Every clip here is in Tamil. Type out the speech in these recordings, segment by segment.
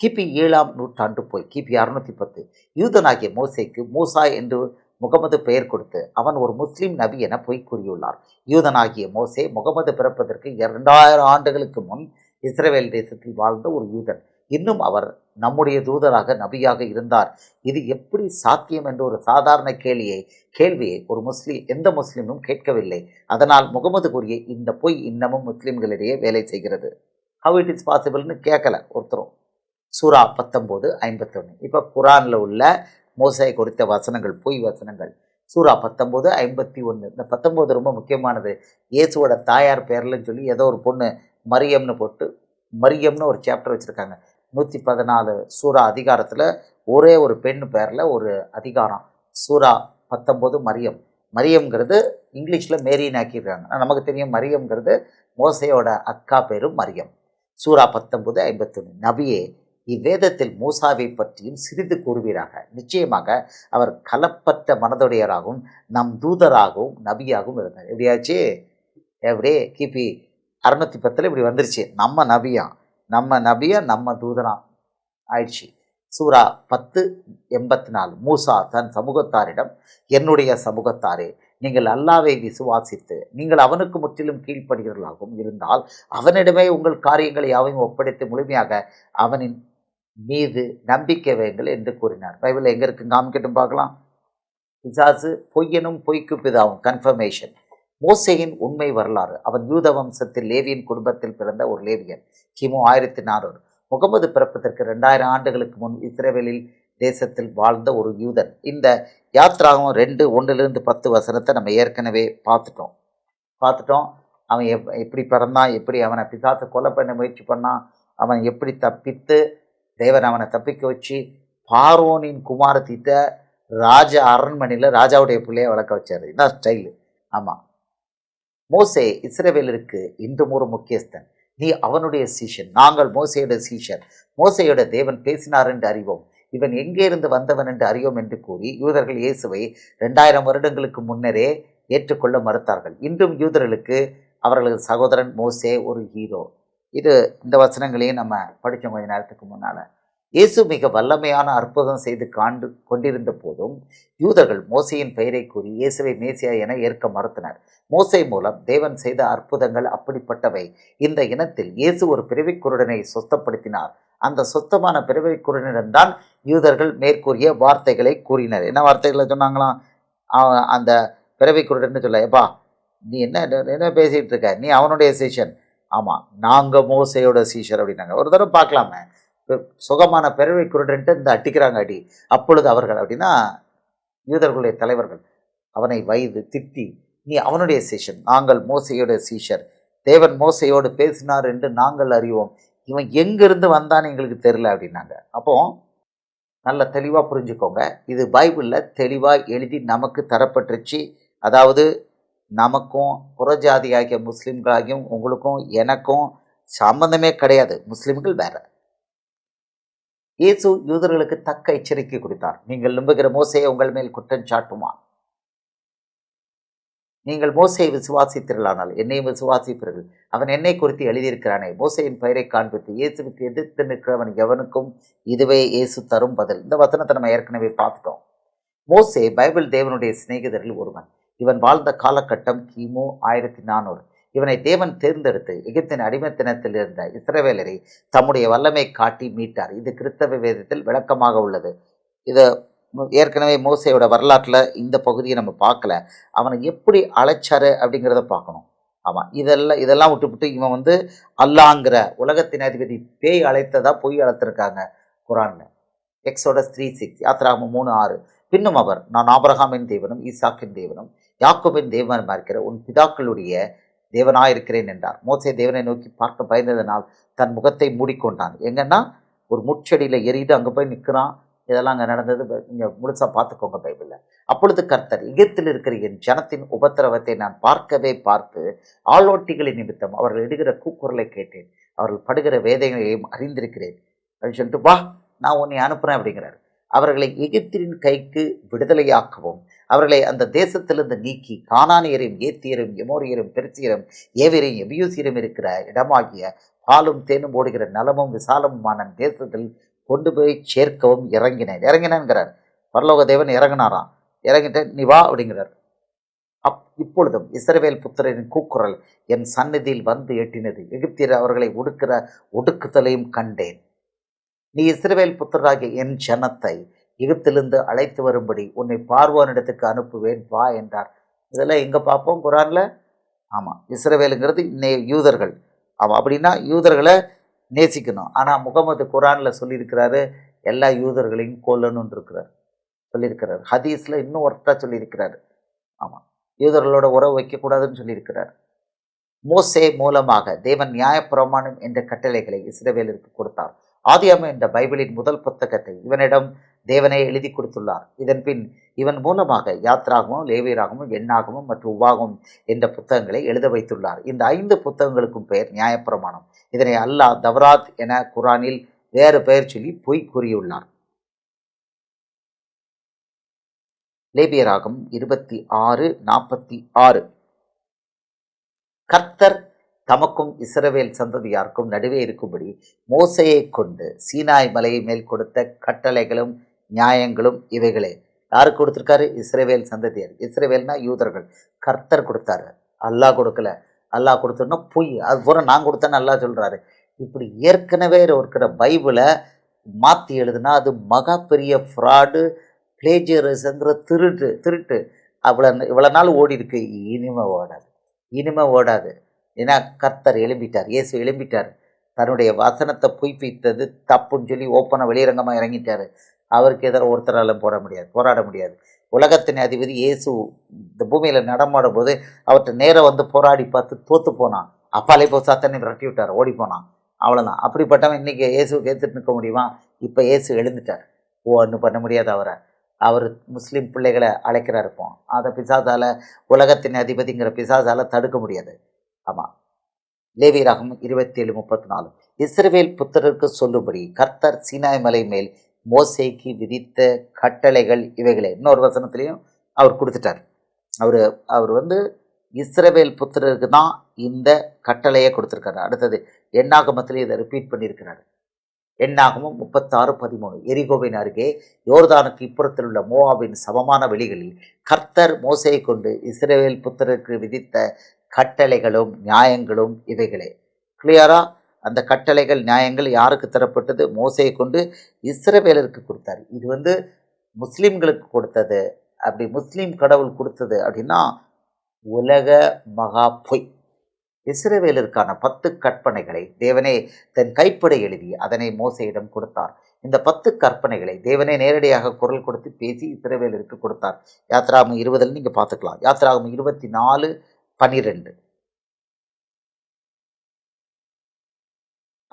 கிபி ஏழாம் நூற்றாண்டு போய் கிபி அறுநூத்தி பத்து யூதனாகிய மோசேக்கு மூசா என்று முகமது பெயர் கொடுத்து அவன் ஒரு முஸ்லீம் நபி என பொய் கூறியுள்ளார். யூதனாகிய மோசே முகமது பிறப்பதற்கு இரண்டாயிரம் ஆண்டுகளுக்கு முன் இஸ்ரேல் தேசத்தில் வாழ்ந்த ஒரு யூதன். இன்னும் அவர் நம்முடைய தூதராக நபியாக இருந்தார். இது எப்படி சாத்தியம் என்ற ஒரு சாதாரண கேள்வியை கேள்வியை ஒரு முஸ்லீம் எந்த முஸ்லீமும் கேட்கவில்லை. அதனால் முகமது கூறிய இந்த பொய் இன்னமும் முஸ்லீம்களிடையே வேலை செய்கிறது. ஹவ் இட் இஸ் பாசிபிள்னு கேட்கல ஒருத்தரும். சூரா பத்தொம்போது ஐம்பத்தொன்று இப்போ குரானில் உள்ள மோசை குறித்த வசனங்கள் பொய் வசனங்கள். சூரா பத்தொம்போது ஐம்பத்தி ஒன்று இந்த பத்தொம்போது ரொம்ப முக்கியமானது. இயேசுவோட தாயார் பேர்லன்னு சொல்லி ஏதோ ஒரு பொண்ணு மரியம்னு போட்டு மரியம்னு ஒரு சாப்டர் வச்சுருக்காங்க. நூற்றி பதினாலு சூரா அதிகாரத்தில் ஒரே ஒரு பெண் பேரில் ஒரு அதிகாரம். சூரா பத்தொம்போது மரியம். மரியம்ங்கிறது இங்கிலீஷில் மேரின்னு ஆக்கியிருக்காங்க நமக்கு தெரியும் மரியம்ங்கிறது மோசையோட அக்கா பேரும் மரியம். சூரா பத்தொம்போது ஐம்பத்தொன்று நபியே இவ்வேதத்தில் மூசாவை பற்றியும் சிறிது கூறுவீராக. நிச்சயமாக அவர் கலப்பற்ற மனதுடையராகவும் நம் தூதராகவும் நபியாகவும் இருந்தார். எப்படியாச்சு? எப்படி? கிபி அறுநூத்தி பத்தில் இப்படி வந்துருச்சு. நம்ம நபியா? நம்ம நபியா நம்ம தூதனா ஆயிடுச்சு. சூரா பத்து எண்பத்தி நாலு மூசா தன் சமூகத்தாரிடம் என்னுடைய சமூகத்தாரே நீங்கள் அல்லாவை விசுவாசித்து நீங்கள் அவனுக்கு முற்றிலும் கீழ்ப்படுகிறவர்களாகவும் இருந்தால் அவனிடமே உங்கள் காரியங்களை யாவையும் ஒப்படைத்து முழுமையாக அவனின் மீது நம்பிக்கை வைங்கள் என்று கூறினார். பைபிள் எங்கே இருக்கு? காமிக்கட்டும் பார்க்கலாம். பிசாசு பொய்யனும் பொய்க்கு பிதாவும் கன்ஃபர்மேஷன் மோசையின் உண்மை வரலாறு. அவன் யூத வம்சத்தில் லேவியின் குடும்பத்தில் பிறந்த ஒரு லேவியன் கிமு ஆயிரத்தி நானூறு. முகமது பிறப்பதற்கு ரெண்டாயிரம் ஆண்டுகளுக்கு முன் இஸ்ரேவேலில் தேசத்தில் வாழ்ந்த ஒரு யூதன். இந்த யாத்ராகம் ரெண்டு ஒன்றிலிருந்து பத்து வசனத்தை நம்ம ஏற்கனவே பார்த்துட்டோம். பார்த்துட்டோம். அவன் எப் எப்படி பிறந்தான் எப்படி அவனை பிசாசை கொலை பண்ண முயற்சி பண்ணான் அவன் எப்படி தப்பித்து தேவன் அவனை தப்பிக்க வச்சு பார்வோனின் குமாரத்திட்ட ராஜ அரண்மனையில் ராஜாவுடைய பிள்ளையை வளர்க்க வச்சார். இதான் ஸ்டைலு ஆமாம் மோசே இஸ்ரேவேலருக்கு இன்றும் ஒரு முக்கியஸ்தன். நீ அவனுடைய சீஷன். நாங்கள் மோசையோட சீஷன் மோசையோட தேவன் பேசினார் என்று அறிவோம். இவன் எங்கே இருந்து வந்தவன் என்று அறியோம் என்று கூறி யூதர்கள் இயேசுவை ரெண்டாயிரம் வருடங்களுக்கு முன்னரே ஏற்றுக்கொள்ள மறுத்தார்கள். இன்றும் யூதர்களுக்கு அவர்களது சகோதரன் மோசே ஒரு ஹீரோ இது இந்த வசனங்களையும் நம்ம படித்தோம் கொஞ்ச நேரத்துக்கு முன்னால். இயேசு மிக வல்லமையான அற்புதம் செய்து காண்டு கொண்டிருந்த போதும் யூதர்கள் மோசையின் பெயரை கூறி இயேசுவை மேசியா என ஏற்க மறுத்தனர். மோசை மூலம் தேவன் செய்த அற்புதங்கள் அப்படிப்பட்டவை. இந்த இனத்தில் இயேசு ஒரு பிறவிக்குருடனை சொத்தப்படுத்தினார். அந்த சொத்தமான பிறவிக் குருடனிடம்தான் யூதர்கள் மேற்கூறிய வார்த்தைகளை கூறினர். என்ன வார்த்தைகளை சொன்னாங்களாம்? அந்த பிறவிக் குருடன்னு சொல்ல எப்பா நீ என்ன என்ன பேசிகிட்டு இருக்க? நீ அவனுடைய சீஷன் ஆமாம் நாங்கள் மோசையோட சீஷர் அப்படின்னாங்க. ஒரு தடவை பார்க்கலாமே. சுகமான பிறவை குருடன்ட்டு இந்த அட்டிக்கிறாங்க அடி. அப்பொழுது அவர்கள் அப்படின்னா யூதர்களுடைய தலைவர்கள் அவனை வயது திட்டி நீ அவனுடைய சீஷன் நாங்கள் மோசையோட சீஷர். தேவன் மோசையோடு பேசினார் என்று நாங்கள் அறிவோம். இவன் எங்கிருந்து வந்தான்னு எங்களுக்கு தெரில அப்படின்னாங்க. அப்போ நல்ல தெளிவாக புரிஞ்சுக்கோங்க. இது பைபிளில் தெளிவாக எழுதி நமக்கு தரப்பட்டுருச்சு. அதாவது நமக்கும் புறஜாதியாகிய முஸ்லீம்களாகியும் உங்களுக்கும் எனக்கும் சம்பந்தமே கிடையாது. முஸ்லீம்கள் வேற. இயேசு யூதர்களுக்கு தக்க எச்சரிக்கை கொடுத்தார். நீங்கள் நம்புகிற மோசையை உங்கள் மேல் குற்றம் சாட்டுமா? நீங்கள் மோசையை விசுவாசித்தீர்களானால் என்னையும் விசுவாசிப்பீர்கள். அவன் என்னை குறித்து எழுதியிருக்கிறானே. மோசையின் பெயரை காண்பித்து இயேசுவுக்கு எதிர்த்து நிற்கிறவன் எவனுக்கும் இதுவே இயேசு தரும் பதில். இந்த வசனத்தை நம்ம ஏற்கனவே பார்த்துட்டோம். மோசே பைபிள் தேவனுடைய சிநேகிதரில் ஒருவன். இவன் வாழ்ந்த காலகட்டம் கிமு ஆயிரத்தி நானூறு. இவனை தேவன் தேர்ந்தெடுத்து எகிப்தின் அடிமைத்தனத்தில் இருந்த இஸ்ரவேலரை தம்முடைய வல்லமை காட்டி மீட்டார். இது கிறிஸ்தவ வேதத்தில் விளக்கமாக உள்ளது. இதை ஏற்கனவே மோசையோட வரலாற்றில் இந்த பகுதியை நம்ம பார்க்கல. அவனை எப்படி அழைச்சாரு அப்படிங்கிறத பார்க்கணும். ஆமாம் இதெல்லாம் இதெல்லாம் விட்டுவிட்டு இவன் வந்து அல்லாங்கிற உலகத்தின் அதிபதி பேய் அழைத்ததா பொய் அழைத்திருக்காங்க குரான்ல. எக்ஸோட த்ரீ சிக்ஸ் யாத்ராமு மூணு ஆறு. பின்னும் அவர் நான் ஆபரகாமின் தேவனும் ஈசாக்கின் தேவனும் யாக்கோபின் தேவனுமா இருக்கிற உன் பிதாக்களுடைய தேவனாயிருக்கிறேன் என்றார். மோசே தேவனை நோக்கி பார்க்க பயந்ததனால் தன் முகத்தை மூடிக்கொண்டான். எங்கன்னா ஒரு முச்செடியில் ஏறிட்டு அங்கே போய் நிற்கிறான் இதெல்லாம் அங்கே நடந்தது. நீங்கள் முழுசாக பார்த்துக்கோங்க பைபிளில். அப்பொழுது கர்த்தர் எகிப்தில் இருக்கிற என் ஜனத்தின் உபத்திரவத்தை நான் பார்க்கவே பார்த்து ஆளோட்டிகளின் நிமித்தம் அவர்கள் இடுகிற கூக்குரலை கேட்டேன். அவர்கள் படுகிற வேதனையையும் அறிந்திருக்கிறேன். அப்படின்னு சொல்லிட்டு வா நான் உன்னை அனுப்புகிறேன் அப்படிங்கிறார். அவர்களை எகிப்தின் கைக்கு விடுதலையாக்கவும். அவர்களை அந்த தேசத்திலிருந்து நீக்கி கானானியரையும் ஏத்தியரும் எமோரியரும் பெருசியரும் ஏவியரையும் எபியூசியரும் இருக்கிற இடமாகிய பாலும் தேனும் ஓடுகிற நலமும் விசாலமுமான தேசத்தில் கொண்டு போய் சேர்க்கவும் இறங்கினேன். இறங்கினேங்கிறார் பரலோக தேவன் இறங்கினாராம். இறங்கிட்டேன் நீ வா அப்படிங்கிறார். அப் இப்பொழுதும் இஸ்ரவேல் புத்திரரின் கூக்குரல் என் சந்நிதியில் வந்து எட்டினது. எகிப்தியர் அவர்களை ஒடுக்கிற ஒடுக்குதலையும் கண்டேன். நீ இஸ்ரவேல் புத்தராகிய என் ஜனத்தை எகிப்திலிருந்து அழைத்து வரும்படி உன்னை பார்வோனிடத்துக்கு அனுப்புவேன் வா என்றார். இதெல்லாம் எங்கே பார்ப்போம்? குரானில்? ஆமாம் இஸ்ரவேலுங்கிறது நே யூதர்கள். ஆமாம் அப்படின்னா யூதர்களை நேசிக்கணும். ஆனால் முகமது குரானில் சொல்லியிருக்கிறாரு எல்லா யூதர்களையும் கொல்லணும்னு இருக்கிறார். சொல்லியிருக்கிறார். ஹதீஸில் இன்னும் ஒர்த்தாக சொல்லியிருக்கிறார். ஆமாம் யூதர்களோட உறவு வைக்கக்கூடாதுன்னு சொல்லியிருக்கிறார். மோசே மூலமாக தேவன் நியாயப்பிரமாணம் என்ற கட்டளைகளை இஸ்ரவேலருக்கு கொடுத்தார். ஆதியாம என்ற பைபிளின் முதல் புத்தகத்தை இவனிடம் தேவனே எழுதி கொடுத்துள்ளார். இதன் பின் இவன் மூலமாக யாத்ராகமும் லேவியராகமும் எண்ணாகமும் மற்றும் உவாகமும் என்ற புத்தகங்களை எழுத வைத்துள்ளார். இந்த ஐந்து புத்தகங்களுக்கும் பெயர் நியாயப்பிரமாணம். இதனை அல்லாஹ் தவராத் என குரானில் வேறு பெயர் சொல்லி பொய் கூறியுள்ளார். லேபியராகம் இருபத்தி ஆறு நாற்பத்தி ஆறு. கர்த்தர் தமக்கும் இஸ்ரவேல் சந்ததியாருக்கும் நடுவே இருக்கும்படி மோசையை கொண்டு சீனாய் மலையை மேல் கொடுத்த கட்டளைகளும் நியாயங்களும் இவைகளே. யாருக்கு கொடுத்துருக்காரு? இஸ்ரவேல் சந்ததியார். இஸ்ரேவேல்னா யூதர்கள். கர்த்தர் கொடுத்தாரு. அல்லாஹ் கொடுக்கல. அல்லாஹ் கொடுத்தோன்னா பொய். அது பூரா நான் கொடுத்தேன்னு அல்லாஹ் சொல்கிறாரு இப்படி ஏற்கனவே இருக்கிற பைபிளை மாற்றி எழுதுனா அது மகா பெரிய ஃப்ராடு பிளேஜியரிசங்கிற திருட்டு திருட்டு. அவ்வளோ இவ்வளோ நாள் ஓடி இருக்கு இனிமே ஓடாது. இனிமே ஓடாது. ஏன்னா கர்த்தர் எழும்பிட்டார் இயேசு எழும்பிட்டார். தன்னுடைய வசனத்தை பொய்ப்பித்தது தப்புன்னு சொல்லி ஓப்பனாக வெளியரங்கமாக இறங்கிட்டார். அவருக்கு எதிராக ஒருத்தராலும் போட முடியாது போராட முடியாது. உலகத்தின் அதிபதி இயேசு இந்த பூமியில் நடமாடும் போது அவர்கிட்ட நேரம் வந்து போராடி பார்த்து தோற்று போனான். அப்பாலே போ சாத்தனை விரட்டி விட்டார் ஓடி போனான். அவ்வளோதான் அப்படிப்பட்டவன் இன்றைக்கி இயேசுக்கு ஏற்றுட்டு நிற்க முடியுமா? இப்போ இயேசு எழுந்துட்டார். ஓ ஒன்றும் பண்ண முடியாது அவரை. அவர் முஸ்லீம் பிள்ளைகளை அழைக்கிறாருப்போம் அதை பிசாசால் உலகத்தின் அதிபதிங்கிற பிசாசால் தடுக்க முடியாது. ஆமாம் லேவியராகம் இருபத்தி ஏழு முப்பத்தி நாலு இஸ்ரவேல் புத்தருக்கு சொல்லும்படி கர்த்தர் சீனாய் மலை மேல் மோசைக்கு விதித்த கட்டளைகள் இவைகளே. இன்னொரு வசனத்துலேயும் அவர் கொடுத்துட்டார். அவர் அவர் வந்து இஸ்ரவேல் புத்திரருக்கு தான் இந்த கட்டளையை கொடுத்துருக்காரு. அடுத்தது எண்ணாகமத்திலே இதை ரிப்பீட் பண்ணியிருக்கிறாரு. எண்ணாகமும் முப்பத்தாறு பதிமூணு. எரிகோவின் அருகே யோர்தானுக்கு இப்புறத்தில் உள்ள மோவாவின் சமமான வெளிகளில் கர்த்தர் மோசையை கொண்டு இஸ்ரேல் புத்திரருக்கு விதித்த கட்டளைகளும் நியாயங்களும் இவைகளே. கிளியரா அந்த கட்டளைகள் நியாயங்கள் யாருக்கு தரப்பட்டது? மோசையை கொண்டு இஸ்ரவேலருக்கு கொடுத்தாரு. இது வந்து முஸ்லீம்களுக்கு கொடுத்தது. அப்படி முஸ்லீம் கடவுள் கொடுத்தது அப்படின்னா உலக மகா பொய். இஸ்ரவேலருக்கான பத்து கற்பனைகளை தேவனே தன் கைப்பட எழுதி அதனை மோசையிடம் கொடுத்தார். இந்த பத்து கற்பனைகளை தேவனே நேரடியாக குரல் கொடுத்து பேசி இஸ்ரவேலருக்கு கொடுத்தார். யாத்ராகம் இருபதில் நீங்கள் பார்த்துக்கலாம். யாத்ராகம் இருபத்தி நாலு பனிரெண்டு.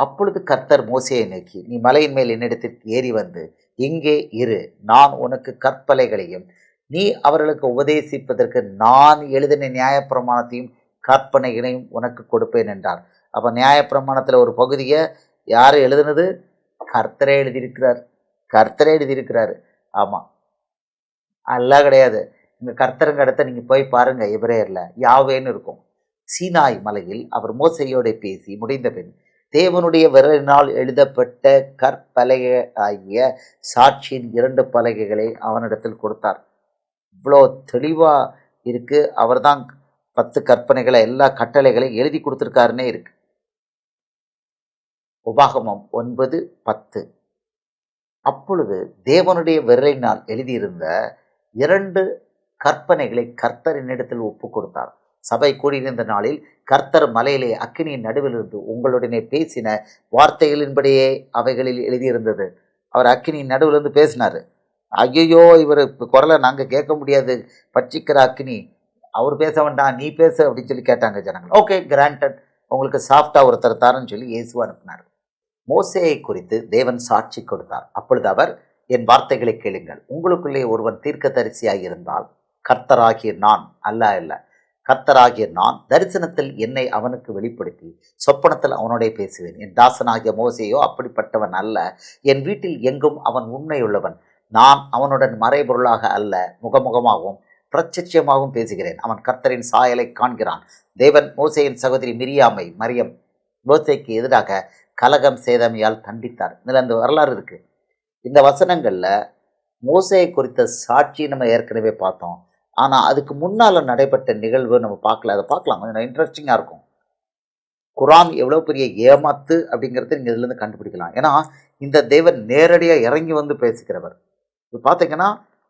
அப்பொழுது கர்த்தர் மோசையை நோக்கி நீ மலையின் மேல் என்னிடத்திற்கு ஏறி வந்து இங்கே இரு நான் உனக்கு கற்பலைகளையும் நீ அவர்களுக்கு உபதேசிப்பதற்கு நான் எழுதின நியாயப்பிரமாணத்தையும் கற்பனைகளையும் உனக்கு கொடுப்பேன் என்றார். அப்போ நியாயப்பிரமாணத்தில் ஒரு பகுதியை யார் எழுதுனது? கர்த்தரே எழுதியிருக்கிறார். கர்த்தரே எழுதியிருக்கிறாரு. ஆமாம் அல்ல கிடையாது. இங்கே கர்த்தருங்க இடத்த நீங்கள் போய் பாருங்கள் எபிரேயரில். யாவேன்னு இருக்கும். சீனாய் மலையில் அவர் மோசையோட பேசி முடிந்த பின் தேவனுடைய விரலினால் எழுதப்பட்ட கற்பலகை ஆகிய சாட்சியின் இரண்டு பலகைகளை அவனிடத்தில் கொடுத்தார். இவ்வளோ தெளிவாக இருக்குது அவர் தான் பத்து கற்பனைகளை எல்லா கட்டளைகளையும் எழுதி கொடுத்துருக்காருன்னே இருக்கு. உபாகமம் ஒன்பது பத்து. அப்பொழுது தேவனுடைய விரலினால் எழுதியிருந்த இரண்டு கற்பனைகளை கர்த்தரின் ஒப்பு கொடுத்தார். சபை கூடியிருந்த நாளில் கர்த்தர் மலையிலே அக்கினியின் நடுவிலிருந்து உங்களுடனே பேசின வார்த்தைகளின்படியே அவைகளில் எழுதியிருந்தது. அவர் அக்கினியின் நடுவிலிருந்து பேசினார். ஐயோ இவர் குரலை நாங்கள் கேட்க முடியாது. பட்சிக்கிற அக்னி அவர் பேச வேண்டாம் நீ பேசு அப்படின்னு சொல்லி கேட்டாங்க ஜனங்கள். ஓகே கிராண்டட் உங்களுக்கு சாஃப்டாக ஒருத்தர் தாரன்னு சொல்லி இயேசுவா அனுப்பினார். மோசையை குறித்து தேவன் சாட்சி கொடுத்தார். அப்பொழுது அவர் என் வார்த்தைகளை கேளுங்கள். உங்களுக்குள்ளே ஒருவன் தீர்க்கதரிசியாக இருந்தால் கர்த்தராகிய நான். அல்ல அல்ல. கர்த்தராகிய நான் தரிசனத்தில் என்னை அவனுக்கு வெளிப்படுத்தி சொப்பனத்தில் அவனோடே பேசுவேன். என் தாசனாகிய மோசையோ அப்படிப்பட்டவன் அல்ல. என் வீட்டில் எங்கும் அவன் உண்மையுள்ளவன். நான் அவனுடன் மறைபொருளாக அல்ல. முகமுகமாகவும் பிரச்சட்சியமாகவும் பேசுகிறேன். அவன் கர்த்தரின் சாயலை காண்கிறான். தேவன் மோசையின் சகோதரி மிரியாமை மரியம் மோசைக்கு எதிராக கலகம் சேதமையால் தண்டித்தார். இதில் அந்த வரலாறு இருக்குது இந்த வசனங்களில் மோசையை குறித்த சாட்சி நம்ம ஏற்கனவே பார்த்தோம். ஆனால் அதுக்கு முன்னால் நடைபெற்ற நிகழ்வு நம்ம பார்க்கல. அதை பார்க்கலாம். கொஞ்சம் இன்ட்ரெஸ்டிங்காக இருக்கும். குரான் எவ்வளோ பெரிய ஏமாத்து அப்படிங்கிறத நீங்கள் இதுலேருந்து கண்டுபிடிக்கலாம். ஏன்னா இந்த தேவன் நேரடியாக இறங்கி வந்து பேசுகிறவர் இப்போ பார்த்தீங்கன்னா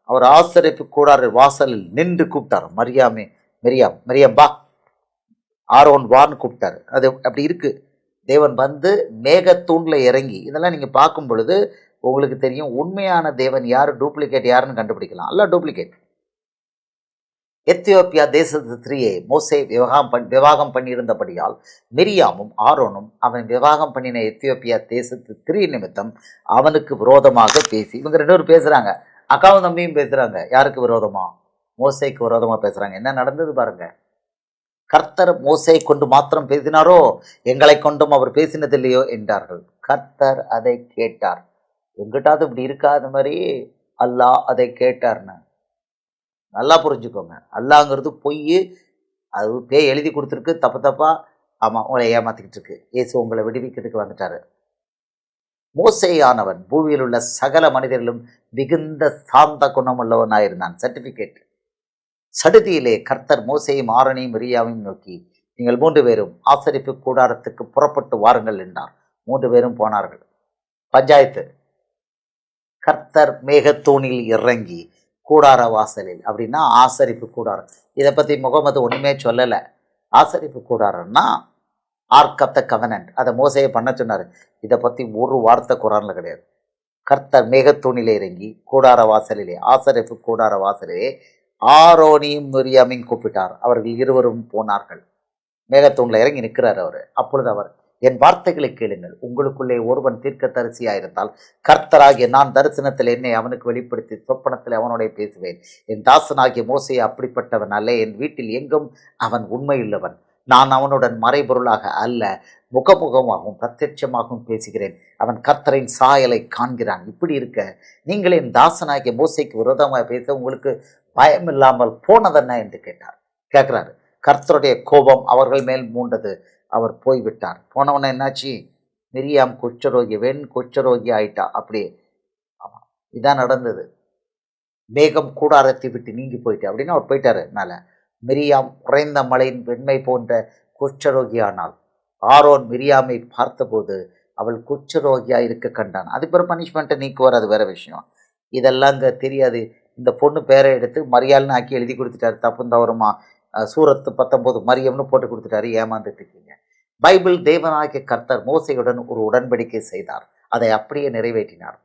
அவர் ஆசரிப்பு கூடாறு வாசலில் நின்று கூப்பிட்டார். மரியாமே மரியாம் மரியாம் வா. ஆரோன் வான்னு கூப்பிட்டாரு. அது அப்படி இருக்குது தேவன் வந்து மேகத்தூணில் இறங்கி இதெல்லாம் நீங்கள் பார்க்கும் பொழுது உங்களுக்கு தெரியும் உண்மையான தேவன் யார்? டூப்ளிகேட் யாருன்னு கண்டுபிடிக்கலாம். அல்ல டூப்ளிகேட். எத்தியோப்பியா தேசத்து ஸ்திரீயை மோசே விவாகம் பண் விவாகம் பண்ணியிருந்தபடியால் மிரியாமும் ஆரோனும் அவன் விவாகம் பண்ணின எத்தியோப்பியா தேசத்து ஸ்திரீ நிமித்தம் அவனுக்கு விரோதமாக பேசி இவங்க ரெண்டு பேரும் பேசுகிறாங்க அக்காவும் தம்பியும் பேசுகிறாங்க யாருக்கு விரோதமா? மோசைக்கு விரோதமாக பேசுகிறாங்க என்ன நடந்தது பாருங்க. கர்த்தர் மோசை கொண்டு மாத்திரம் பேசினாரோ? எங்களை கொண்டும் அவர் பேசினதில்லையோ? என்றார்கள். கர்த்தர் அதை கேட்டார். எங்கிட்டாவது இப்படி இருக்காத மாதிரி? அல்லாஹ் அதை கேட்டார்னு. நல்லா புரிஞ்சுக்கோங்க. அல்லாங்கிறது பொய் அது பேய் எழுதி கொடுத்துருக்கு தப்பு தப்பாக ஆமாம் உங்களை ஏமாற்றிக்கிட்டு இருக்கு. இயேசு உங்களை விடுவிக்கிறதுக்கு வந்துட்டாரு. மோசேயானவன் பூமியில் உள்ள சகல மனிதர்களும் மிகுந்த சாந்த குணமுள்ளவனாயிருந்தான். சர்டிஃபிகேட் சடுதியிலே கர்த்தர் மோசையும் ஆரணியும் ரியாவையும் நோக்கி நீங்கள் மூன்று பேரும் ஆசரிப்பு கூடாரத்துக்கு புறப்பட்டு வாருங்கள் என்றார். மூன்று பேரும் போனார்கள். பஞ்சாயத்து. கர்த்தர் மேகத்தூணில் இறங்கி கூடார வாசலில் அப்படின்னா ஆசரிப்பு கூடாரம். இதை பற்றி முகமது ஒன்றுமே சொல்லலை. ஆசரிப்பு கூடாரம்னா ஆர்க் ஆஃப் த கவனன்ட் அதை மோசையை பண்ண சொன்னார். இதை பற்றி ஒரு வார்த்தை குரானில் கிடையாது. கர்த்தர் மேகத்தூணிலே இறங்கி கூடார வாசலிலே ஆசரிப்பு கூடார வாசலிலே ஆரோனியும் மிரியாமையும் கூப்பிட்டார். அவர்கள் இருவரும் போனார்கள். மேகத்தூணில் இறங்கி நிற்கிறார் அவர். அப்பொழுது அவர் என் வார்த்தைகளை கேளுங்கள். உங்களுக்குள்ளே ஒருவன் தீர்க்க தரிசியாயிருந்தால் கர்த்தராகிய நான் தரிசனத்தில் என்னை அவனுக்கு வெளிப்படுத்தி சொப்பனத்தில் அவனோட பேசுவேன். என் தாசனாகிய மோசையை அப்படிப்பட்டவன் அல்ல. என் வீட்டில் எங்கும் அவன் உண்மையுள்ளவன். நான் அவனுடன் மறைபொருளாக அல்ல. முகமுகமாகவும் பிரத்யட்சமாகவும் பேசுகிறேன். அவன் கர்த்தரின் சாயலை காண்கிறான். இப்படி இருக்க நீங்கள் என் தாசனாகிய மோசைக்கு விரோதமாக பேச உங்களுக்கு பயம் இல்லாமல் போனதென்ன? என்று கேட்டார். கேட்குறாரு. கர்த்தருடைய கோபம் அவர்கள் மேல் மூண்டது. அவர் போய்விட்டார். போனவொன்னே என்னாச்சு? மிரியாம் குஷ்டரோகி வெண் குஷ்டரோகி ஆயிட்டா அப்படியே ஆமாம் இதான் நடந்தது. மேகம் கூடாரத்தை விட்டு நீங்கி போயிட்டு. அப்படின்னு அவர் போயிட்டாரு அதனால் மிரியாம் குறைந்த மலையின் வெண்மை போன்ற குச்சரோகி ஆனாள் ஆரோன் மிரியாமை பார்த்தபோது அவள் குச்சரோகியாக இருக்க கண்டான். அது பிறகு பனிஷ்மெண்ட்டை நீக்குவார். அது வேறு விஷயம். இதெல்லாம் இங்கே தெரியாது. இந்த பொண்ணு பேரை எடுத்து மரியாதைன்னு ஆக்கி எழுதி கொடுத்துட்டாரு. தப்பும் தவறுமா? சூரத்து பத்தொம்போது மரியம்னு போட்டு கொடுத்துட்டாரு ஏமாந்துட்டு இருக்கீங்க. பைபிள் தேவனாகிய கர்த்தர் மோசையுடன் ஒரு உடன்படிக்கை செய்தார். அதை அப்படியே நிறைவேற்றினார்.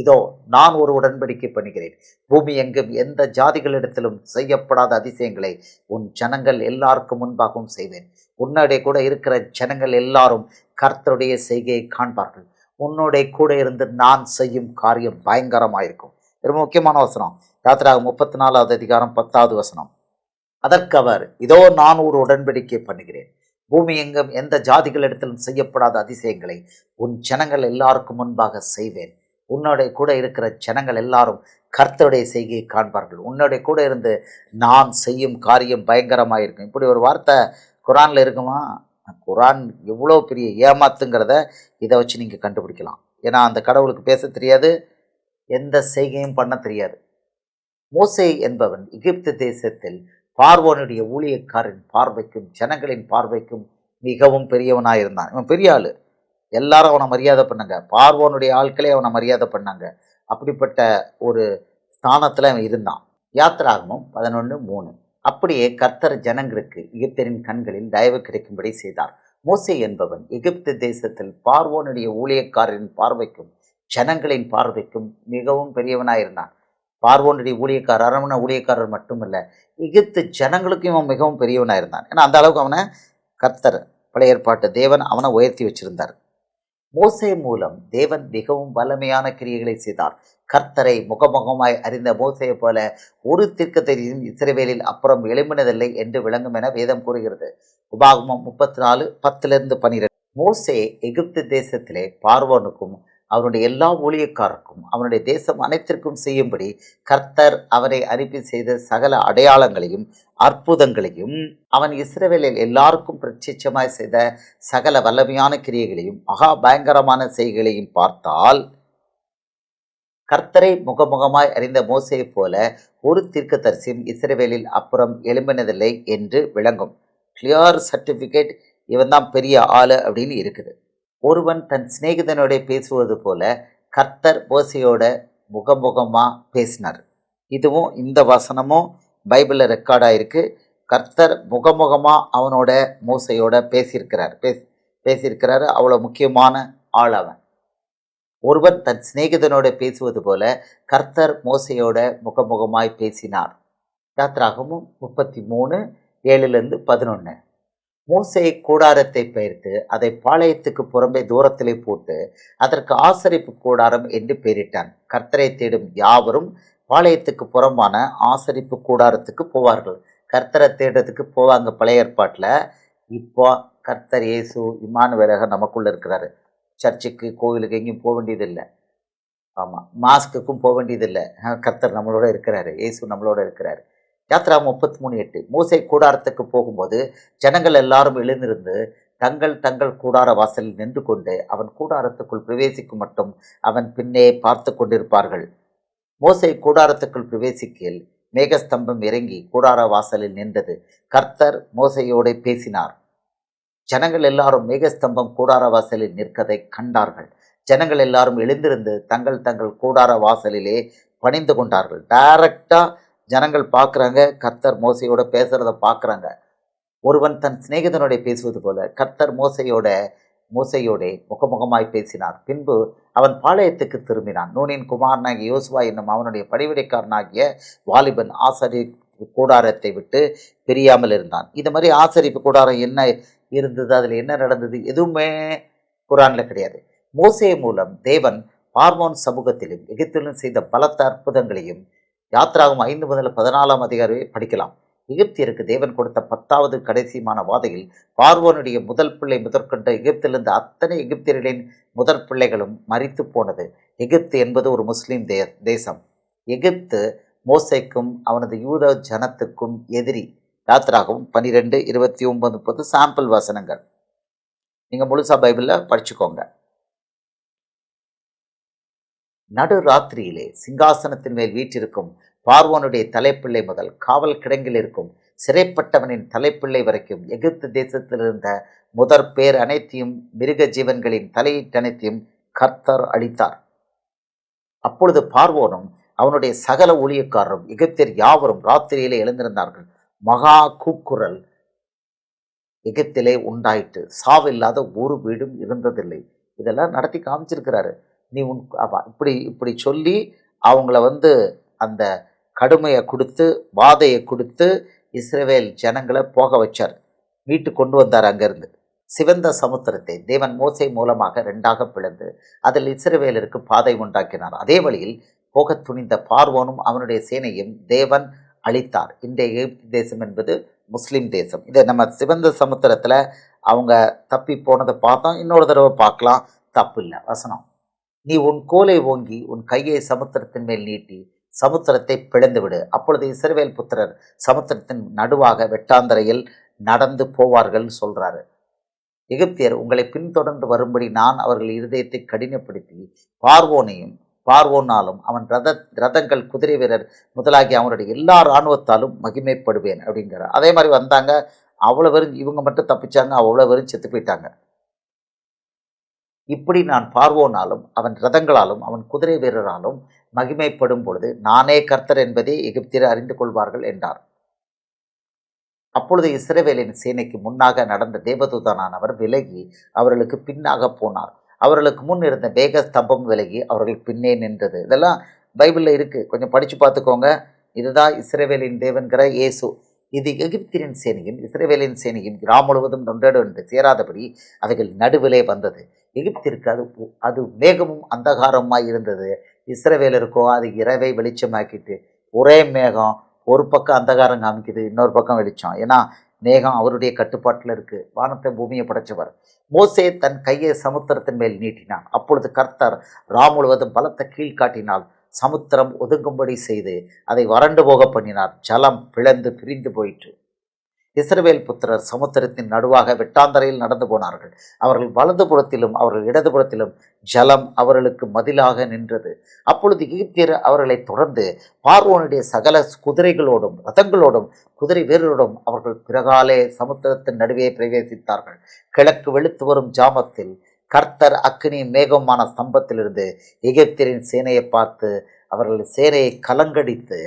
இதோ நான் ஒரு உடன்படிக்கை பண்ணுகிறேன். பூமி எங்கும் எந்த ஜாதிகளிடத்திலும் செய்யப்படாத அதிசயங்களை உன் ஜனங்கள் எல்லாருக்கும் முன்பாகவும் செய்வேன். உன்னோடைய கூட இருக்கிற ஜனங்கள் எல்லாரும் கர்த்தருடைய செய்கையை காண்பார்கள். உன்னோடைய கூட இருந்து நான் செய்யும் காரியம் பயங்கரமாயிருக்கும். ரொம்ப முக்கியமான வசனம். யாத்திராக முப்பத்தி நாலாவது அதிகாரம் பத்தாவது வசனம். அதற்கு அவர் இதோ நான் ஒரு உடன்படிக்கை பண்ணுகிறேன். பூமி எங்கும் எந்த ஜாதிகளிடத்திலும் செய்யப்படாத அதிசயங்களை உன் ஜனங்கள் எல்லாருக்கும் முன்பாக செய்வேன். உன்னோட கூட இருக்கிற ஜனங்கள் எல்லாரும் கர்த்தருடைய செய்கையை காண்பார்கள். உன்னுடைய கூட இருந்து நான் செய்யும் காரியம் பயங்கரமாக இருக்கும். இப்படி ஒரு வார்த்தை குரானில் இருக்குமா? குரான் எவ்வளோ பெரிய ஏமாத்துங்கிறத இதை வச்சு நீங்கள் கண்டுபிடிக்கலாம். ஏன்னா அந்த கடவுளுக்கு பேச தெரியாது எந்த செய்கையும் பண்ண தெரியாது. மோசை என்பவன் எகிப்து தேசத்தில் பார்வோனுடைய ஊழியக்காரின் பார்வைக்கும் ஜனங்களின் பார்வைக்கும் மிகவும் பெரியவனாக இருந்தான் இவன் பெரிய ஆள். எல்லாரும் அவனை மரியாதை பண்ணாங்க. பார்வோனுடைய ஆட்களே அவனை மரியாதை பண்ணாங்க. அப்படிப்பட்ட ஒரு ஸ்தானத்தில் அவன் இருந்தான். யாத்திராகமும் பதினொன்று மூணு. அப்படியே கர்த்தர் ஜனங்களுக்கு எகிப்தரின் கண்களில் தயவு கிடைக்கும்படி செய்தார். மோசே என்பவன் எகிப்து தேசத்தில் பார்வோனுடைய ஊழியக்காரரின் பார்வைக்கும் ஜனங்களின் பார்வைக்கும் மிகவும் பெரியவனாயிருந்தான். பார்வோனுடைய ஊழியக்காரர் அரவண ஊழியக்காரர் மட்டுமல்ல எகிப்து ஜனங்களுக்கும் இவன் மிகவும் பெரியவனாக இருந்தான். ஏன்னா அந்த அளவுக்கு அவனை கர்த்தர் பழைய ஏற்பாட்டு தேவன் அவனை உயர்த்தி வச்சிருந்தார். மோசே மூலம் தேவன் மிகவும் வல்லமையான கிரியைகளை செய்தார். கர்த்தரை முகமுகமாய் அறிந்த மோசையை போல ஒரு தீர்க்கதரிசியும் இஸ்ரவேலில் அப்புறம் எழும்பினதில்லை என்று விளங்கும் என வேதம் கூறுகிறது. உபாகமம் முப்பத்தி நாலு பத்திலிருந்து பனிரெண்டு மோசே எகிப்து தேசத்திலே பார்வோனுக்கும் அவனுடைய எல்லா ஊழியக்காரருக்கும் அவனுடைய தேசம் அனைத்திற்கும் செய்யும்படி கர்த்தர் அவரை அனுப்பி செய்த சகல அடையாளங்களையும் அற்புதங்களையும் அவன் இஸ்ரேவேலில் எல்லாருக்கும் பிரத்யட்சமாய் செய்த சகல வல்லமையான கிரியைகளையும் மகா பயங்கரமான செய்களையும் பார்த்தால் கர்த்தரை முகமுகமாய் அறிந்த மோசையைப் போல ஒரு தீர்க்கதரிசியும் இஸ்ரவேலில் அப்புறம் எழும்பினதில்லை என்று விளங்கும். கிளியர் சர்டிஃபிகேட் இவன் தான் பெரிய ஆளு அப்படின்னு இருக்குது. ஒருவன் தன் சிநேகிதனோட பேசுவது போல கர்த்தர் மோசையோட முகமுகமாக பேசினார். இதுவும் இந்த வசனமும் பைபிளில் ரெக்கார்டாக இருக்குது கர்த்தர் முகமுகமாக அவனோட மோசையோட பேசியிருக்கிறார். பேசி பேசியிருக்கிறாரு. அவ்வளோ முக்கியமான ஆள் அவன். ஒருவன் தன் சிநேகிதனோட பேசுவது போல கர்த்தர் மோசையோட முகமுகமாய் பேசினார். யாத்ராகமும் முப்பத்தி மூணு ஏழுலேருந்து பதினொன்று மோசை கூடாரத்தை பெயர்த்து அதை பாளையத்துக்கு புறம்பே தூரத்திலே போட்டு அதற்கு ஆசரிப்பு கூடாரம் என்று பெயரிட்டான். கர்த்தரை தேடும் யாவரும் பாளையத்துக்கு புறம்பான ஆசரிப்பு கூடாரத்துக்கு போவார்கள். கர்த்தரை தேடுறதுக்கு போவாங்க பழைய ஏற்பாட்டில். இப்போ கர்த்தர் இயேசு இமானுவேலக நமக்குள்ளே இருக்கிறாரு. சர்ச்சுக்கு கோவிலுக்கு எங்கேயும் போக வேண்டியதில்லை. ஆமாம் மாஸ்க்குக்கும் போக வேண்டியதில்லை. கர்த்தர் நம்மளோட இருக்கிறாரு. இயேசு நம்மளோட இருக்கிறாரு. யாத்ரா முப்பத்தி மூணு எட்டு. மூசை கூடாரத்துக்கு போகும்போது ஜனங்கள் எல்லாரும் எழுந்திருந்து தங்கள் தங்கள் கூடார வாசலில் நின்று கொண்டு அவன் கூடாரத்துக்குள் பிரவேசிக்கும் மட்டும் அவன் பின்னே பார்த்து கொண்டிருப்பார்கள். மோசை கூடாரத்துக்குள் பிரவேசிக்கையில் மேகஸ்தம்பம் இறங்கி கூடார வாசலில் நின்றது. கர்த்தர் மோசையோடு பேசினார். ஜனங்கள் எல்லாரும் மேகஸ்தம்பம் கூடார வாசலில் நிற்கதை கண்டார்கள். ஜனங்கள் எல்லாரும் எழுந்திருந்து தங்கள் தங்கள் கூடார வாசலிலே பணிந்து கொண்டார்கள். டைரக்டாக ஜனங்கள் பார்க்குறாங்க கர்த்தர் மோசையோட பேசுகிறத பார்க்குறாங்க. ஒருவன் தன் சிநேகிதனோட பேசுவது போல கர்த்தர் மோசையோட மோசையோட முகமுகமாய் பேசினார். பின்பு அவன் பாளையத்துக்கு திரும்பினான். நூனின் குமாரனாகிய யோசுவா என்னும் அவனுடைய பணிவிடைக்காரனாகிய வாலிபன் ஆசரி கூடாரத்தை விட்டு பிரியாமல் இருந்தான். இது மாதிரி ஆசரிப்பு கூடாரம் என்ன இருந்தது? அதில் என்ன நடந்தது? எதுவுமே குரானில் கிடையாது. மோசே மூலம் தேவன் பார்மோன் சமூகத்திலும் எகிப்திலும் செய்த பலத்த அற்புதங்களையும் யாத்ராகும் ஐந்து முதல் பதினாலாம் அதிகாரமே படிக்கலாம். எகிப்தியருக்கு தேவன் கொடுத்த பத்தாவது கடைசியுமான வாதையில் பார்வோனுடைய முதல் பிள்ளை முதற்கொண்ட எகிப்திலிருந்து அத்தனை எகிப்தியர்களின் முதற் பிள்ளைகளும் மறித்து போனது. எகிப்து என்பது ஒரு முஸ்லீம் தே தேசம். எகிப்து மோசைக்கும் அவனது யூத ஜனத்துக்கும் எதிரி. யாத்ராகவும் பன்னிரெண்டு இருபத்தி ஒன்பது முப்பது சாம்பிள் வசனங்கள். நீங்கள் முழுசா பைபிளில் படிச்சுக்கோங்க. நடு ராத்திரியிலே சிங்காசனத்தின் மேல் வீற்றிருக்கும் பார்வோனுடைய தலைப்பிள்ளை முதல் காவல் கிடங்கில் இருக்கும் சிறைப்பட்டவனின் தலைப்பிள்ளை வரைக்கும் எகிப்து தேசத்தில் இருந்த முதற் பேர் அனைத்தையும் மிருக ஜீவன்களின் தலையீட்டனைத்தையும் கர்த்தர் அளித்தார் அப்பொழுது பார்வோனும் அவனுடைய சகல ஊழியக்காரரும் எகிப்தியர் யாவரும் ராத்திரியிலே எழுந்திருந்தார்கள். மகா கூக்குரல் எகிப்திலே உண்டாயிற்று. சாவில்லாத ஒரு வீடும் இருந்ததில்லை. இதெல்லாம் நடத்தி காமிச்சிருக்கிறாரு. நீ உன் அவ- இப்படி இப்படி சொல்லி அவங்கள வந்து அந்த கடுமையை கொடுத்து வாதையை கொடுத்து இஸ்ரேவேல் ஜனங்களை போக வச்சார். மீட்டு கொண்டு வந்தார் அங்கேருந்து. சிவந்த சமுத்திரத்தை தேவன் மோசை மூலமாக ரெண்டாக பிளந்து அதில் இஸ்ரவேலருக்கு பாதை உண்டாக்கினார். அதே வழியில் போக துணிந்த பார்வோனும் அவனுடைய சேனையும் தேவன் அளித்தார் இன்றைய எகிப்து தேசம் என்பது முஸ்லீம் தேசம். இதை நம்ம சிவந்த சமுத்திரத்தில் அவங்க தப்பி போனதை பார்த்தோம். இன்னொரு தடவை பார்க்கலாம். தப்பு இல்லை. வசனம். நீ உன் கோலை ஓங்கி உன் கையை சமுத்திரத்தின் மேல் நீட்டி சமுத்திரத்தை பிளந்துவிடு அப்பொழுது இஸ்ரவேல் புத்திரர் சமுத்திரத்தின் நடுவாக வெட்டாந்தரையில் நடந்து போவார்கள் சொல்றாரு. எகிப்தியர் உங்களை பின்தொடர்ந்து வரும்படி நான் அவர்கள் இருதயத்தை கடினப்படுத்தி பார்வோனையும் பார்வோனாலும் அவன் ரத ரதங்கள் குதிரை வீரர் முதலாகி அவனுடைய எல்லா இராணுவத்தாலும் மகிமைப்படுவேன் அப்படிங்கிறார். அதே மாதிரி வந்தாங்க. அவ்வளோ வெறும் இவங்க மட்டும் தப்பிச்சாங்க. அவ்வளோ வெறும் செத்து போயிட்டாங்க. இப்படி நான் பார்வோனாலும் அவன் ரதங்களாலும் அவன் குதிரை வீரராலும் மகிமைப்படும் பொழுது நானே கர்த்தர் என்பதை எகிப்தியர் அறிந்து கொள்வார்கள் என்றார். அப்பொழுது இஸ்ரவேலின் சேனைக்கு முன்னாக நடந்த தேவதூதனானவர் விலகி அவர்களுக்கு பின்னாக போனார். அவர்களுக்கு முன் இருந்த வேக ஸ்தம்பம் விலகி அவர்கள் பின்னே நின்றது. இதெல்லாம் பைபிளில் இருக்குது கொஞ்சம் படித்து பார்த்துக்கோங்க. இதுதான் இஸ்ரேவேலின் தேவன்கிற இயேசு. இது எகிப்தியரின் சேனையும் இஸ்ரேவேலின் சேனையும் கிராம முழுவதும் ஒன்றோடு ஒன்று சேராதபடி அவைகள் நடுவிலே வந்தது. எகிப்திற்கு அது அது மேகமும் அந்தகாரமாக இருந்தது. இஸ்ரவேலருக்கோ அது இரவை வெளிச்சமாக்கிட்டு ஒரே மேகம் ஒரு பக்கம் அந்தகாரம் காமிக்குது இன்னொரு பக்கம் வெளிச்சம். ஏன்னா மேகம் அவருடைய கட்டுப்பாட்டில் இருக்குது வானத்தை பூமியை படைச்சவர். மோசே தன் கையை சமுத்திரத்தின் மேல் நீட்டினான். அப்பொழுது கர்த்தர் ரா முழுவதும் பலத்தை கீழ்காட்டினால் சமுத்திரம் ஒதுங்கும்படி செய்து அதை வறண்டு போக பண்ணினார். ஜலம் பிளந்து பிரிந்து போயிற்று. இஸ்ரவேல் புத்திரர் சமுத்திரத்தின் நடுவாக வெட்டாந்தரையில் நடந்து போனார்கள். அவர்கள் வலதுபுறத்திலும் அவர்கள் இடதுபுறத்திலும் ஜலம் அவர்களுக்கு மதிலாக நின்றது. அப்பொழுது எகிப்தியர் அவர்களை தொடர்ந்து பார்வோனுடைய சகல குதிரைகளோடும் ரதங்களோடும் குதிரை வீரரோடும் அவர்கள் பிறகாலே சமுத்திரத்தின் நடுவே பிரவேசித்தார்கள். கிழக்கு வெளுத்து வரும் ஜாமத்தில் கர்த்தர் அக்னி மேகமான ஸ்தம்பத்திலிருந்து எகிப்தியரின் சேனையை பார்த்து அவர்கள் சேனையை கலங்கடித்து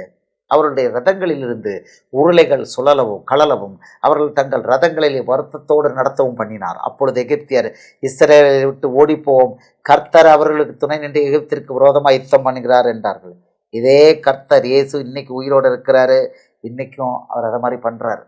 அவருடைய ரதங்களிலிருந்து உருளைகள் சுழலவும் கழலவும் அவர்கள் தங்கள் ரதங்களில் வருத்தத்தோடு நடத்தவும் பண்ணினார். அப்பொழுது எகிப்தியர் இஸ்ரேலை விட்டு ஓடிப்போவோம். கர்த்தர் அவர்களுக்கு துணை நின்று எகிப்திற்கு விரோதமாக யுத்தம் பண்ணுகிறார் என்றார்கள். இதே கர்த்தர் இயேசு இன்னைக்கு உயிரோடு இருக்கிறாரு. இன்னைக்கும் அவர் அதை மாதிரி பண்ணுறாரு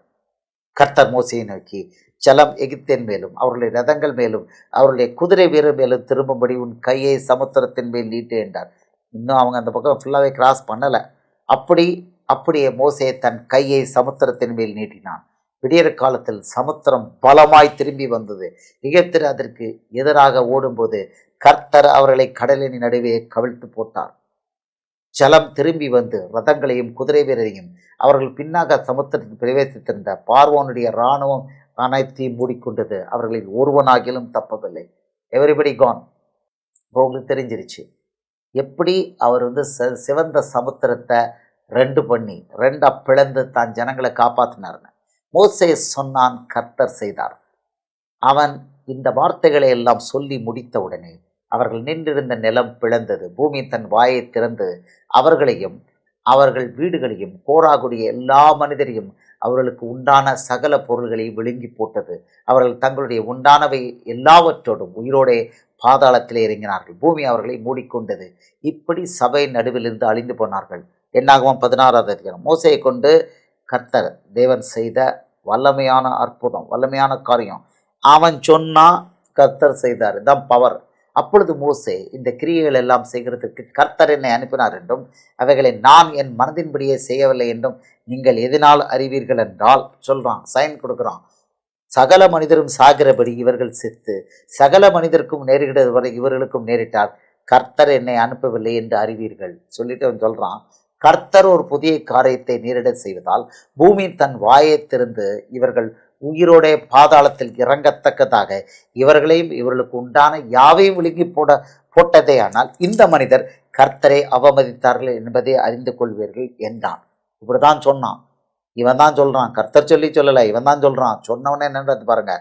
கர்த்தர் மோசையை நோக்கி ஜலம் எகிப்தின் மேலும் அவருடைய ரதங்கள் மேலும் அவருடைய குதிரை வீரர் மேலும் திரும்பும்படி உன் கையை சமுத்திரத்தின் மேல் நீட்டு என்றார். இன்னும் அவங்க அந்த பக்கம் ஃபுல்லாகவே கிராஸ் பண்ணலை. அப்படி அப்படியே மோசே தன் கையை சமுத்திரத்தின் மேல் நீட்டினான். விடியற் காலத்தில் சமுத்திரம் பலமாய் திரும்பி வந்தது. எகிப்தர் அதற்கு எதிராக ஓடும்போது கர்த்தர் அவர்களை கடலின் நடுவே கவிழ்த்து போட்டார். ஜலம் திரும்பி வந்து ரதங்களையும் குதிரை வீரரையும் அவர்கள் பின்னாக சமுத்திரத்தில் பிரவேசித்திருந்த பார்வோனுடைய இராணுவம் அனைத்தையும் மூடிக்கொண்டது. அவர்களில் ஒருவனாகிலும் தப்பவில்லை. எவரிபடி கான் உங்களுக்கு தெரிஞ்சிருச்சு. எப்படி அவர் வந்து ச- சிவந்த சமுத்திரத்தை ரெண்டு பண்ணி ரெண்டா பிளந்து தான் ஜனங்களை காப்பாற்றினாருங்க மோசே சொன்னான் கர்த்தர் செய்தார். அவன் இந்த வார்த்தைகளை எல்லாம் சொல்லி முடித்தவுடனே அவர்கள் நின்றிருந்த நிலம் பிளந்தது. பூமி தன் வாயை திறந்து அவர்களையும் அவர்கள் வீடுகளையும் கோராகுடைய எல்லா மனிதரையும் அவர்களுக்கு உண்டான சகல பொருள்களை விழுங்கி போட்டது. அவர்கள் தங்களுடைய உண்டானவை எல்லாவற்றோடும் உயிரோடே பாதாளத்தில் இறங்கினார்கள். பூமி அவர்களை மூடிக்கொண்டது. இப்படி சபை நடுவிலிருந்து அழிந்து போனார்கள். என்னாகவும் பதினாறாவது அதிகாரம். மோசையை கொண்டு கர்த்தர் தேவன் செய்த வல்லமையான அற்புதம் வல்லமையான காரியம். அவன் சொன்னா கர்த்தர் செய்தார். தான் பவர் அப்பொழுது மோசே இந்த கிரியைகள் எல்லாம் செய்கிறதுக்கு கர்த்தர் என்னை அனுப்பினார் என்றும் அவைகளை நான் என் மனதின்படியே செய்யவில்லை என்றும் நீங்கள் எதனால் அறிவீர்கள் என்றால் சொல்கிறான் சைன் கொடுக்குறான். சகல மனிதரும் சாகிறபடி இவர்கள் செத்து சகல மனிதருக்கும் நேரிடுவது வரை இவர்களுக்கும் நேரிட்டார் கர்த்தர் என்னை அனுப்பவில்லை என்று அறிவீர்கள். சொல்லிட்டு அவன் சொல்கிறான் கர்த்தர் ஒரு புதிய காரியத்தை நேரிட செய்வதால் பூமி தன் வாயை திறந்து இவர்கள் உயிரோடைய பாதாளத்தில் இறங்கத்தக்கதாக இவர்களையும் இவர்களுக்கு உண்டான யாவையும் விழுங்கி போட போட்டதே ஆனால் இந்த மனிதர் கர்த்தரை அவமதித்தார்கள் என்பதை அறிந்து கொள்வீர்கள் என்றான். இப்படிதான் சொன்னான். இவன் தான் சொல்றான். கர்த்தர் சொல்லி சொல்லலை. இவன் தான் சொல்றான். சொன்னவனே என்னன்றது பாருங்க.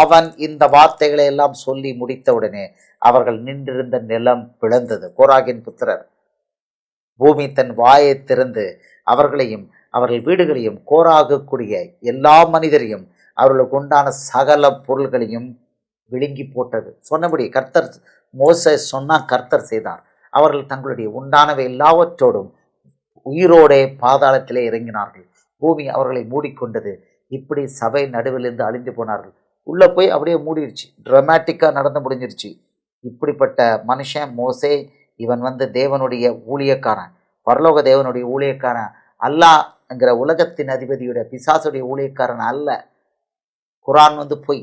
அவன் இந்த வார்த்தைகளை எல்லாம் சொல்லி முடித்தவுடனே அவர்கள் நின்றிருந்த நிலம் பிளந்தது. கோராகின் புத்திரர். பூமி தன் வாயை திறந்து அவர்களையும் அவர்கள் வீடுகளையும் கோராகக்கூடிய எல்லா மனிதரையும் அவர்களுக்கு உண்டான சகல பொருள்களையும் விழுங்கி போட்டது. சொன்னபடி கர்த்தர் மோச சொன்னால் கர்த்தர் செய்தார். அவர்கள் தங்களுடைய உண்டானவை எல்லாவற்றோடும் உயிரோடே பாதாளத்திலே இறங்கினார்கள். பூமி அவர்களை மூடிக்கொண்டது. இப்படி சபை நடுவிலிருந்து அழிந்து போனார்கள். உள்ளே போய் அப்படியே மூடிடுச்சு ட்ரமாட்டிக்காக நடந்து முடிஞ்சிருச்சு. இப்படிப்பட்ட மனுஷன் மோசே இவன் வந்து தேவனுடைய ஊழியக்காரன். பரலோக தேவனுடைய ஊழியக்காரன் அல்லாஹ்ங்கிற உலகத்தின் அதிபதியுடைய பிசாசுடைய ஊழியக்காரன் அல்ல. குரான் வந்து பொய்.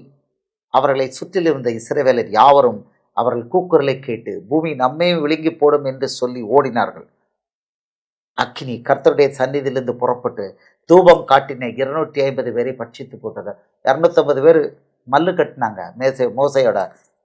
அவர்களை சுற்றிலிருந்த இசைவேலர் யாவரும் அவர்கள் கூக்குரலை கேட்டு பூமி நம்மையும் விழுங்கி போடும் என்று சொல்லி ஓடினார்கள். அக்கினி கர்த்தருடைய சந்நிதியிலிருந்து புறப்பட்டு தூபம் காட்டின இருநூற்றி ஐம்பது பேரை பட்சித்து போட்டது. இரநூத்தம்பது பேர் மல்லு கட்டினாங்க. மேசை மோசையோட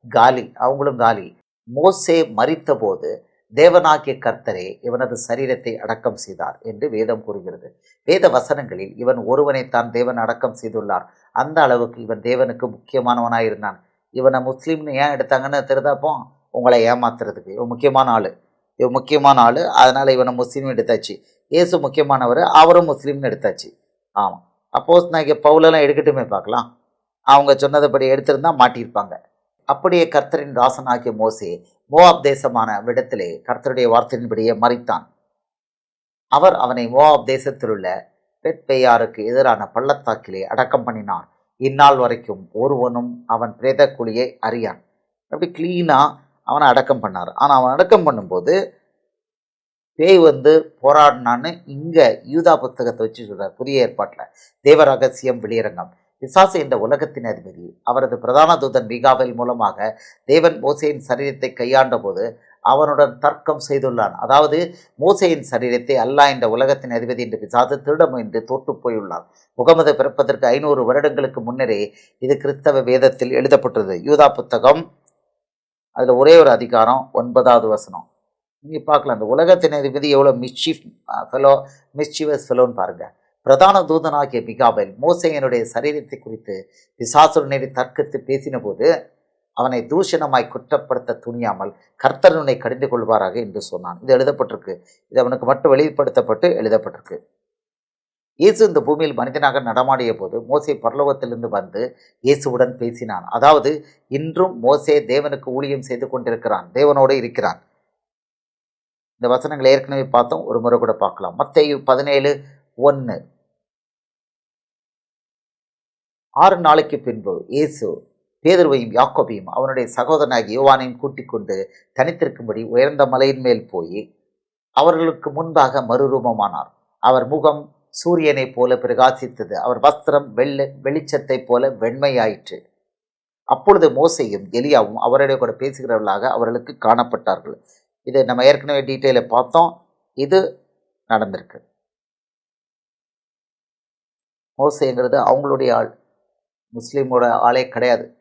காலி அவங்களும் காலி. மோசே மறித்தபோது தேவனாகிய கர்த்தரே இவனது சரீரத்தை அடக்கம் செய்தார் என்று வேதம் கூறுகிறது. வேத வசனங்களில் இவன் ஒருவனைத்தான் தேவன் அடக்கம் செய்துள்ளார். அந்த அளவுக்கு இவன் தேவனுக்கு முக்கியமானவனாக இருந்தான். இவனை முஸ்லீம்னு ஏன் எடுத்தாங்கன்னு தெரிதாப்போ உங்களை ஏமாத்துறதுக்கு. இவன் முக்கியமான ஆள். இவன் முக்கியமான ஆள். அதனால் இவனை முஸ்லீம் எடுத்தாச்சு. இயேசு முக்கியமானவர் அவரும் முஸ்லீம்னு எடுத்தாச்சு. ஆமாம் அப்போஸ் நான் இங்கே பவுலெல்லாம் எடுக்கட்டுமே பார்க்கலாம். அவங்க சொன்னதைப்படி எடுத்திருந்தா மாட்டியிருப்பாங்க. அப்படியே கர்த்தரின் ராசனாகிய மோசே மோவாப் தேசமான விடத்திலே கர்த்தருடைய வார்த்தையின்படியே மறித்தான் அவர் அவனை மோவாப் தேசத்திலுள்ள பெட்பெயாருக்கு எதிரான பள்ளத்தாக்கிலே அடக்கம் பண்ணினார். இந்நாள் வரைக்கும் ஒருவனும் அவன் பிரேத குழியை அறியான். அப்படி கிளீனாக அவனை அடக்கம் பண்ணார். ஆனால் அவன் அடக்கம் பண்ணும்போது பேய் வந்து போராடினான்னு இங்கே யூதா புத்தகத்தை வச்சு சொல்கிறார் புதிய ஏற்பாட்டில். தேவ ரகசியம் வெளியரங்கம். பிசாசு என்ற உலகத்தின் அதிபதி. அவரது பிரதான தூதன் மீகாவேல் மூலமாக தேவன் மோசையின் சரீரத்தை கையாண்ட போது அவனுடன் தர்க்கம் செய்துள்ளான். அதாவது மோசையின் சரீரத்தை அல்லாஹ் என்ற உலகத்தின் அதிபதி என்று பிசாது திருட முயன்று தோற்று போயுள்ளான் முகமது பிறப்பதற்கு ஐநூறு வருடங்களுக்கு முன்னரே இது கிறிஸ்தவ வேதத்தில் எழுதப்பட்டது. யூதா புத்தகம் அதில் ஒரே ஒரு அதிகாரம் ஒன்பதாவது வசனம். நீங்கள் பார்க்கலாம் அந்த உலகத்தின் அதிபதி எவ்வளோ மிஸ்சீஃப் ஃபெலோ மிஸ்சீவஸ் ஃபெலோன்னு பாருங்கள் பிரதான தூதனாகிய மிகாபேல் மோசையனுடைய சரீரத்தை குறித்து பிசாசுரனை தர்க்கத்து பேசின போது அவனை தூஷணமாய் குற்றப்படுத்த துணியாமல் கர்த்தரனை கடிந்து கொள்வாராக என்று சொன்னான். இது எழுதப்பட்டிருக்கு. இது அவனுக்கு மட்டும் வெளிப்படுத்தப்பட்டு எழுதப்பட்டிருக்கு. இயேசு இந்த பூமியில் மனிதனாக நடமாடிய போது மோசை பரலோகத்திலிருந்து வந்து இயேசுவுடன் பேசினான். அதாவது இன்றும் மோசே தேவனுக்கு ஊழியம் செய்து கொண்டிருக்கிறான். தேவனோடு இருக்கிறான். இந்த வசனங்களை ஏற்கனவே பார்த்தோம். ஒரு முறை கூட பார்க்கலாம். மத்தேயு பதினேழு ஒன்று ஆறு நாளைக்கு பின்பு இயேசு பேதர்வையும் யாக்கோபையும் அவனுடைய சகோதரனாகிய யோவானையும் கூட்டிக் கொண்டு தனித்திருக்கும்படி உயர்ந்த மலையின் மேல் போய் அவர்களுக்கு முன்பாக மறுரூபமானார். அவர் முகம் சூரியனைப் போல பிரகாசித்தது. அவர் வஸ்திரம் வெள்ளை வெளிச்சத்தைப் போல வெண்மையாயிற்று. அப்பொழுது மோசையும் எலியாவும் அவருடைய கூட பேசுகிறவர்களாக அவர்களுக்கு காணப்பட்டார்கள். இதை நம்ம ஏற்கனவே டீட்டெயிலை பார்த்தோம். இது நடந்திருக்கு. மோசைங்கிறது அவங்களுடைய ஆள். முஸ்லீமோட ஆளே கிடையாது.